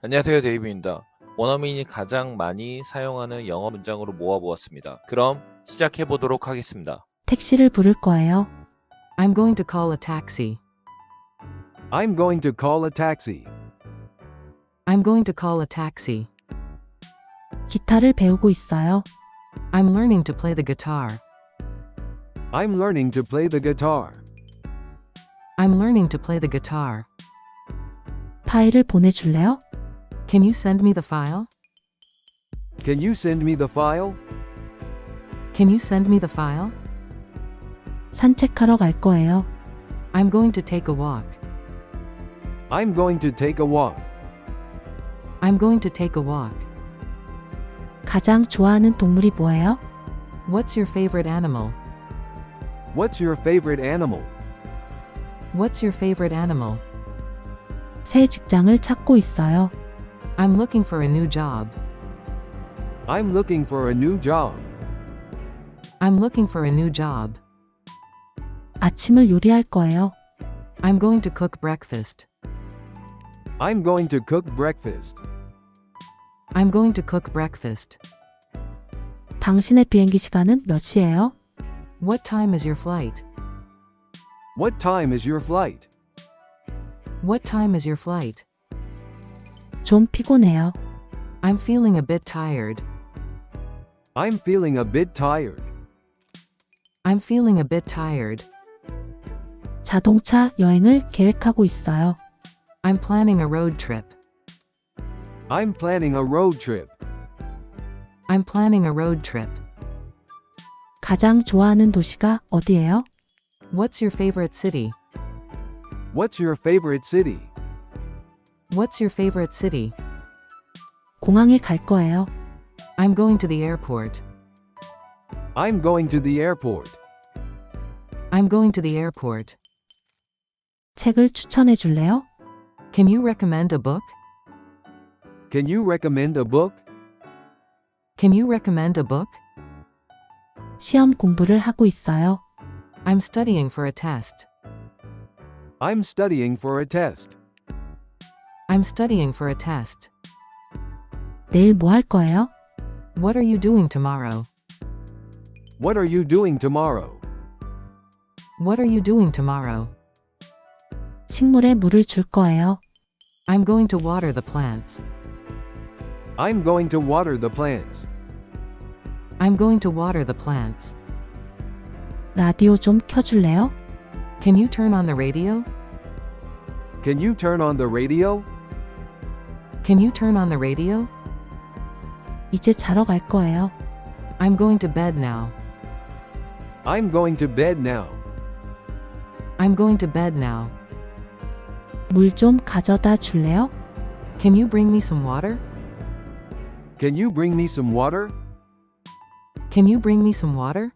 안녕하세요 데이브입니다. 원어민이 가장 많이 사용하는 영어 문장으로 모아보았습니다. 그럼 시작해 보도록 하겠습니다. 택시를 부를 거예요. I'm going to call a taxi. I'm going to call a taxi. I'm going to call a taxi. 기타를 배우고 있어요. I'm learning to play the guitar. I'm learning to play the guitar. I'm learning to play the guitar. 파일을 보내줄래요? Can you send me the file? Can you send me the file? Can you send me the file? 산책하러 갈 거예요. I'm going to take a walk. I'm going to take a walk. I'm going to take a walk. 가장 좋아하는 동물이 뭐예요? What's your favorite animal? What's your favorite animal? What's your favorite animal? 새 직장을 찾고 있어요. I'm looking for a new job. I'm looking for a new job. I'm looking for a new job. 아침을 요리할 거예요. I'm going to cook breakfast. I'm going to cook breakfast. I'm going to cook breakfast. 당신의 비행기 시간은 몇 시예요? What time is your flight? What time is your flight? What time is your flight? 좀 피곤해요. I'm feeling a bit tired. I'm feeling a bit tired. I'm feeling a bit tired. 자동차 여행을 계획하고 있어요. I'm planning a road trip. I'm planning a road trip. I'm planning a road trip. 가장 좋아하는 도시가 어디예요? What's your favorite city? What's your favorite city? What's your favorite city? 공항에 갈 거예요. I'm going to the airport. I'm going to the airport. I'm going to the airport. 책을 추천해 줄래요? Can you recommend a book? Can you recommend a book? Can you recommend a book? 시험 공부를 하고 있어요. I'm studying for a test. I'm studying for a test. I'm studying for a test. 내일 뭐 할 거예요? What are you doing tomorrow? What are you doing tomorrow? What are you doing tomorrow? 식물에 물을 줄 거예요. I'm going to water the plants. I'm going to water the plants. I'm going to water the plants. 라디오 좀 켜줄래요? Can you turn on the radio? Can you turn on the radio? Can you turn on the radio? 이제 자러 갈 거예요. I'm going to bed now. I'm going to bed now. I'm going to bed now. 물 좀 가져다 줄래요? Can you bring me some water? Can you bring me some water? Can you bring me some water?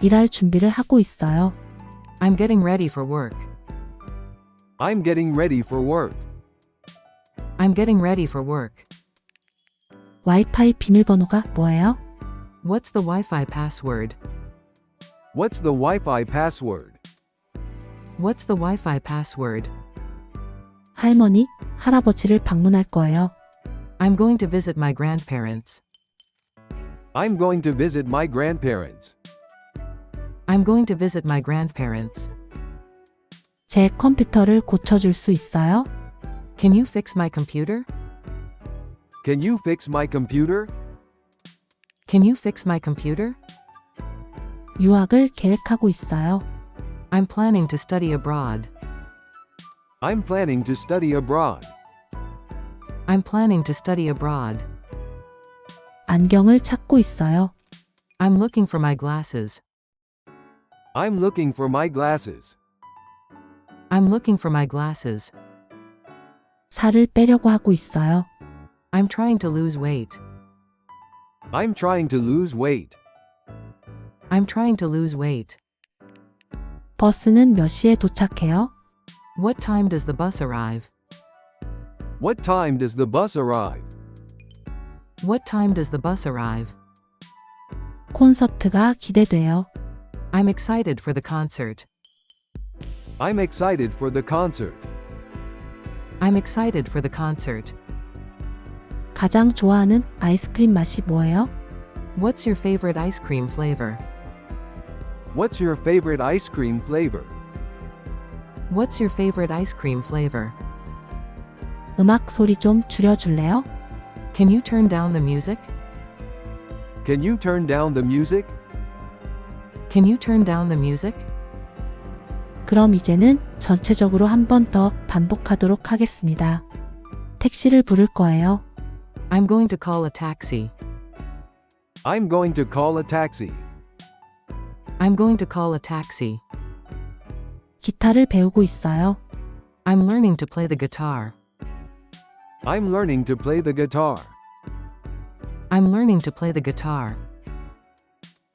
일할 준비를 하고 있어요. I'm getting ready for work. I'm getting ready for work. I'm getting ready for work. 와이파이 비밀번호가 뭐예요? What's the Wi Fi password? What's the Wi Fi password? What's the Wi Fi password? 할머니, 할아버지를 방문할 거예요. I'm going to visit my grandparents. I'm going to visit my grandparents. I'm going to visit my grandparents. 제 컴퓨터를 고쳐줄 수 있어요? Can you fix my computer? Can you fix my computer? Can you fix my computer? 유학을 계획하고 있어요. I'm planning to study abroad. I'm planning to study abroad. I'm planning to study abroad. 안경을 찾고 있어요. I'm looking for my glasses. I'm looking for my glasses. I'm looking for my glasses. 살을 빼려고 하고 있어요. I'm trying to lose weight. I'm trying to lose weight. I'm trying to lose weight. 버스는 몇 시에 도착해요? What time does the bus arrive? What time does the bus arrive? What time does the bus arrive? 콘서트가 기대돼요. I'm excited for the concert. I'm excited for the concert. I'm excited for the concert. 가장 좋아하는 아이스크림 맛이 뭐예요? What's your favorite ice cream flavor? What's your favorite ice cream flavor? What's your favorite ice cream flavor? 음악 소리 좀 줄여줄래요? Can you turn down the music? Can you turn down the music? Can you turn down the music? 그럼 이제는 전체적으로 한 번 더 반복하도록 하겠습니다. 택시를 부를 거예요. I'm going to call a taxi. I'm going to call a taxi. I'm going to call a taxi. 기타를 배우고 있어요. I'm learning to play the guitar. I'm learning to play the guitar. I'm learning to play the guitar.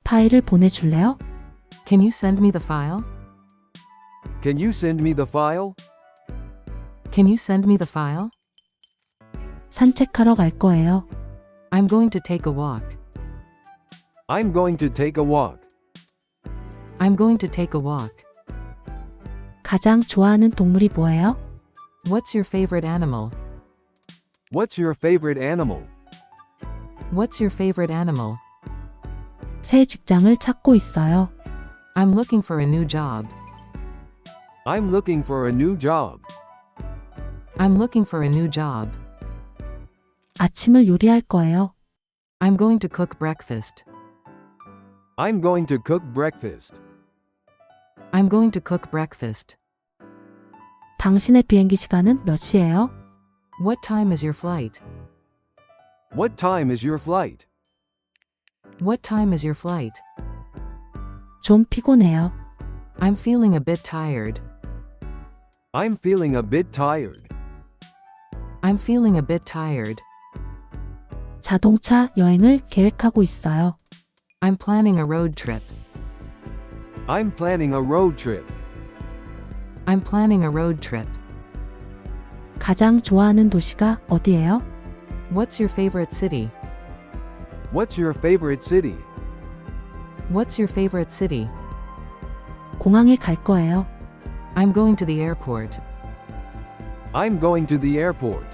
파일을 보내줄래요? Can you send me the file? Can you send me the file? Can you send me the file? 산책하러 갈 거예요. I'm going to take a walk. I'm going to take a walk. I'm going to take a walk. 가장 좋아하는 동물이 뭐예요? What's your favorite animal? What's your favorite animal? What's your favorite animal? 새 직장을 찾고 있어요. I'm looking for a new job. I'm looking for a new job. I'm looking for a new job. 아침을 요리할 거예요. I'm going to cook breakfast. I'm going to cook breakfast. I'm going to cook breakfast. 당신의 비행기 시간은 몇 시예요? What time is your flight? What time is your flight? What time is your flight? 좀 피곤해요. I'm feeling a bit tired. I'm feeling a bit tired. I'm feeling a bit tired. 자동차 여행을 계획하고 있어요. I'm planning a road trip. I'm planning a road trip. I'm planning a road trip. 가장 좋아하는 도시가 어디예요? What's your favorite city? What's your favorite city? What's your favorite city? 공항에 갈 거예요. I'm going to the airport. I'm going to the airport.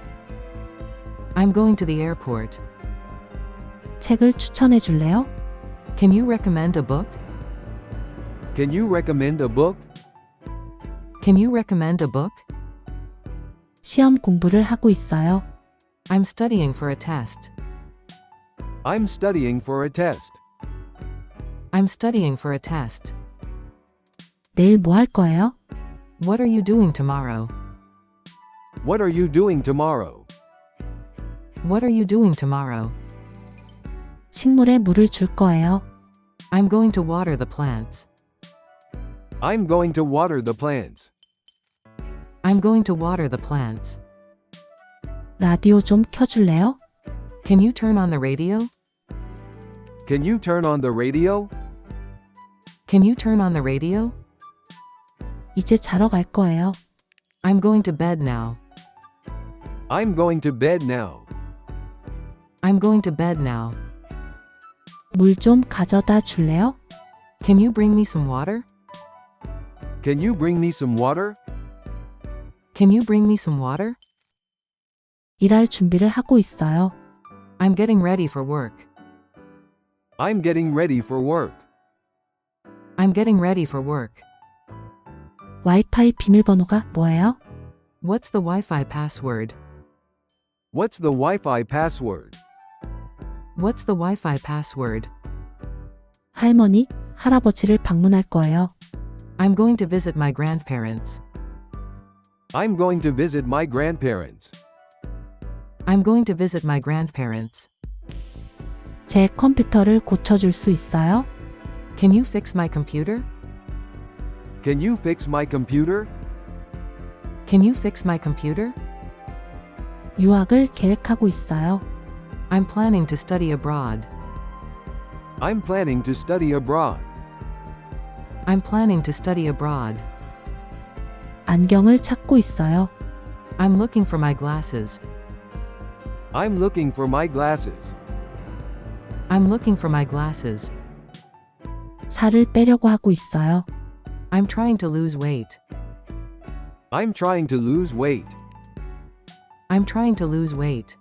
I'm going to the airport. 책을 추천해 줄래요? Can you recommend a book? Can you recommend a book? Can you recommend a book? 시험 공부를 하고 있어요. I'm studying for a test. I'm studying for a test. I'm studying for a test. 내일 뭐 할 거예요? What are you doing tomorrow? What are you doing tomorrow? What are you doing tomorrow? 식물에 물을 줄 거예요. I'm going to water the plants. I'm going to water the plants. I'm going to water the plants. 라디오 좀 켜줄래요? Can you turn on the radio? Can you turn on the radio? Can you turn on the radio? 이제 자러 갈 거예요. I'm going to bed now. I'm going to bed now. I'm going to bed now. 물 좀 가져다 줄래요? Can you bring me some water? Can you bring me some water? Can you bring me some water? 일할 준비를 하고 있어요. I'm getting ready for work. I'm getting ready for work. I'm getting ready for work. 와이파이 비밀번호가 뭐예요? What's the Wi Fi password? What's the Wi Fi password? What's the Wi Fi password? 할머니, 할아버지를 방문할 거예요. I'm going to visit my grandparents. I'm going to visit my grandparents. I'm going to visit my grandparents. 제 컴퓨터를 고쳐줄 수 있어요? Can you fix my computer? Can you fix my computer? Can you fix my computer? 유학을 계획하고 있어요. I'm planning to study abroad. I'm planning to study abroad. I'm planning to study abroad. 안경을 찾고 있어요. I'm looking for my glasses. I'm looking for my glasses. I'm looking for my glasses. 살을 빼려고 하고 있어요. I'm trying to lose weight. I'm trying to lose weight. I'm trying to lose weight.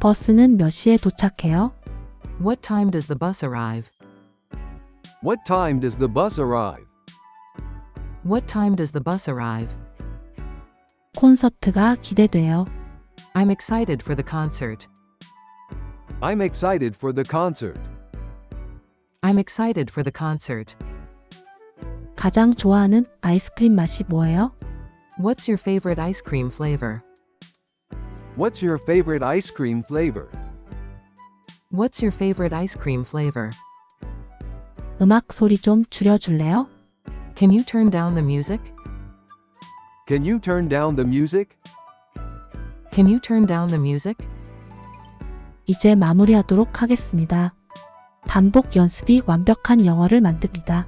버스는 몇 시에 도착해요? What time does the bus arrive? What time does the bus arrive? What time does the bus arrive? 콘서트가 기대돼요. I'm excited for the concert. I'm excited for the concert. I'm excited for the concert. 가장 좋아하는 아이스크림 맛이 뭐예요? What's your favorite ice cream flavor? What's your favorite ice cream flavor? What's your favorite ice cream flavor? 음악 소리 좀 줄여줄래요? Can you turn down the music? Can you turn down the music? Can you turn down the music? 이제 마무리하도록 하겠습니다. 반복 연습이 완벽한 영어를 만듭니다.